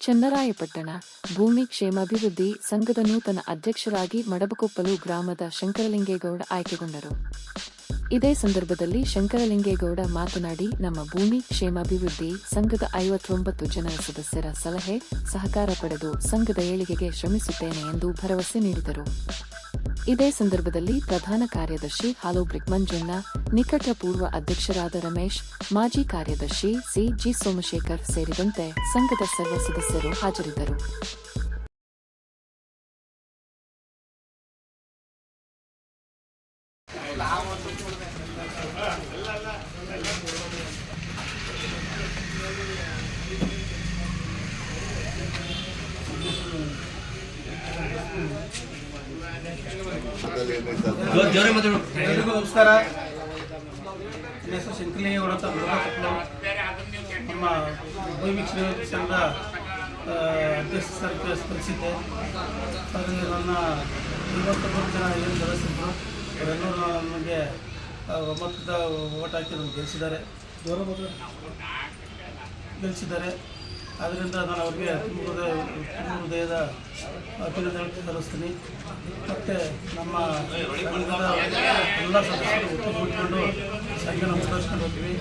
ಚನ್ನರಾಯಪಟ್ಟಣ ಭೂಮಿ ಕ್ಷೇಮಾಭಿವೃದ್ಧಿ ಸಂಘದ ನೂತನ ಅಧ್ಯಕ್ಷರಾಗಿ ಮಡಬಕೊಪ್ಪಲು ಗ್ರಾಮದ ಶಂಕರಲಿಂಗೇಗೌಡ ಆಯ್ಕೆಗೊಂಡರು. ಇದೇ ಸಂದರ್ಭದಲ್ಲಿ ಶಂಕರಲಿಂಗೇಗೌಡ ಮಾತನಾಡಿ, ನಮ್ಮ ಭೂಮಿ ಕ್ಷೇಮಾಭಿವೃದ್ಧಿ ಸಂಘದ ಐವತ್ತೊಂಬತ್ತು ಜನರ ಸದಸ್ಯರ ಸಲಹೆ ಸಹಕಾರ ಪಡೆದು ಸಂಘದ ಏಳಿಗೆಗೆ ಶ್ರಮಿಸುತ್ತೇನೆ ಎಂದು ಭರವಸೆ ನೀಡಿದರು. ಇದೇ ಸಂದರ್ಭದಲ್ಲಿ ಪ್ರಧಾನ ಕಾರ್ಯದರ್ಶಿ ಹಾಲು ಬ್ರಿಕ್ಮಂಜಣ್ಣ ನಿಕಟ ಪೂರ್ವ ಅಧ್ಯಕ್ಷರಾದ ರಮೇಶ್, ಮಾಜಿ ಕಾರ್ಯದರ್ಶಿ ಸಿ ಜಿ ಸೋಮಶೇಖರ್ ಸೇರಿದಂತೆ ಸಂಘದ ಸರ್ವ ಸದಸ್ಯರು ಹಾಜರಿದ್ದರು. ಎಲ್ಲರಿಗೂ ನಮಸ್ಕಾರ. ನನ್ನ ಹೆಸರು ಶಂಕರಲಿಂಗೇಗೌಡ ಅಂತ. ನಮ್ಮ ಸಂಘದ ಆ, ಅಧ್ಯಕ್ಷ ಸ್ಪರ್ಶಿದ್ದೆ ಅದರಲ್ಲಿ ನನ್ನ ಐವತ್ತೊಂಬತ್ತು ಜನ ಏನು ಸದಸ್ಯರು ಅವರೆಲ್ಲರೂ ನಮಗೆ ಒಂಬತ್ತು ಒಮ್ಮತದ ಓಟ್ ಹಾಕಿ ನಮ್ಗೆ ಗೆಲ್ಲಿಸಿದ್ದಾರೆ ಗೆಲ್ಲಿಸಿದ್ದಾರೆ ಆದ್ದರಿಂದ ನಾನು ಅವರಿಗೆ ಹೃದಯದ ಅಭಿನಂದನೆ ಸಲ್ಲಿಸ್ತೀನಿ. ಮತ್ತು ನಮ್ಮ ಎಲ್ಲ ಸದಸ್ಯರು ಒಟ್ಟುಗೂಡಿಕೊಂಡು ಸಂಘನ ಮುಂದುವರಿಸ್ಕೊಂಡು ಹೋಗ್ತೀವಿ.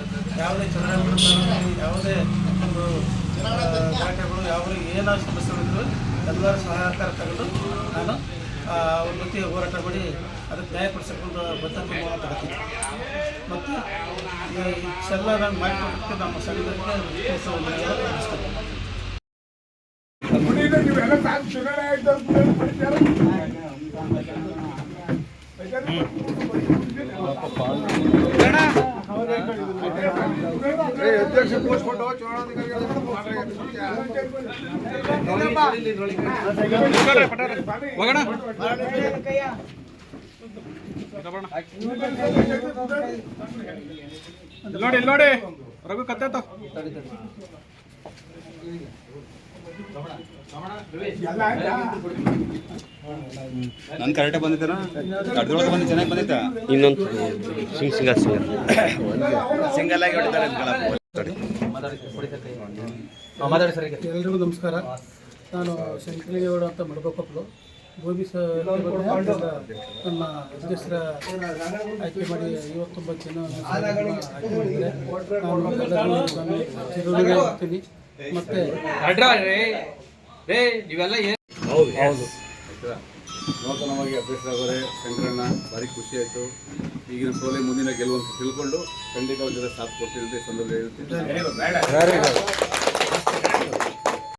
ಯಾವುದೇ ಚುನಾವಣೆ ಯಾವುದೇ ಒಂದು ಕಾರ್ಯಕ್ರಮಗಳು ಯಾವ ಏನಾದ್ರು ಸಮಸ್ಯೆಗಳಿದ್ರು ಎಲ್ಲರ ಸಹಕಾರ ತಗೊಂಡು ನಾನು ಆ, ಅವ್ರ ಬಗ್ಗೆ ಹೋರಾಟ ಮಾಡಿ ಅದಕ್ಕೆ ನ್ಯಾಯ ಕೊಡಿಸಕೊಂಡು ಬದ್ಧತೆ ತಗೋತೀನಿ ಮತ್ತು ಇಷ್ಟೆಲ್ಲ ನಾನು ಮಾಡಿಕೊಡೋದಕ್ಕೆ ನಮ್ಮ ಸಂಘಕ್ಕೆ ಪ್ರೋತ್ಸಾಹವನ್ನು ನೀಡಲು ಅಧ್ಯಕ್ಷ ನೋಡಿ ನೋಡಿ. ರಘು ಕತ್ತಾತ ನನ್ ಕರೆಕ್ಟ್ ಬಂದಿದ್ದಾನ? ಬಂದ ಬಂದು ಚೆನ್ನಾಗಿ ಬಂದಿತ್ತ ಇನ್ನೊಂದು ಸಿಂಗ್ ಸಿಂಗಲ್ ಸಿಂಗರ್. ಸಿಂಗಲ್ ಆಗಿ ಹೊಡಿತಾರೆ ಎಲ್ರಿಗೂ ನಮಸ್ಕಾರ. ನಾನು ಶಂಕರಲಿಂಗೇಗೌಡ ಅಂತ ಮಡಬಕೊಪ್ಪಲು ಭೂಮಿ ನಮ್ಮ ನನ್ನ ಅಧ್ಯಕ್ಷರ ಆಯ್ಕೆ ಮಾಡಿ ಐವತ್ತೊಂಬತ್ತು ಜನ ಆಯ್ಕೆ ಮಾಡಿದ್ದಾರೆ. ನಾನು ಎಲ್ಲರಿಗೂ ನಾನು ಚಿರಋಣಿ ಆಗ್ತೀನಿ ಮತ್ತು ನೂತನವಾಗಿ ಅಧ್ಯಕ್ಷರಾದರೆ ಶಂಕರಣ್ಣ ಭಾರಿ ಖುಷಿ ಆಯಿತು. ಈಗಿನ ಸೋಲೆ ಮುಂದಿನ ಗೆಲುವಂತ ತಿಳ್ಕೊಂಡು ಖಂಡಿತ ಅವ್ರ ಜೊತೆ ಸಾಥ್ ಕೊಡ್ತೀನಿ ಸಂದರ್ಭ ಹೇಳ್ತೀನಿ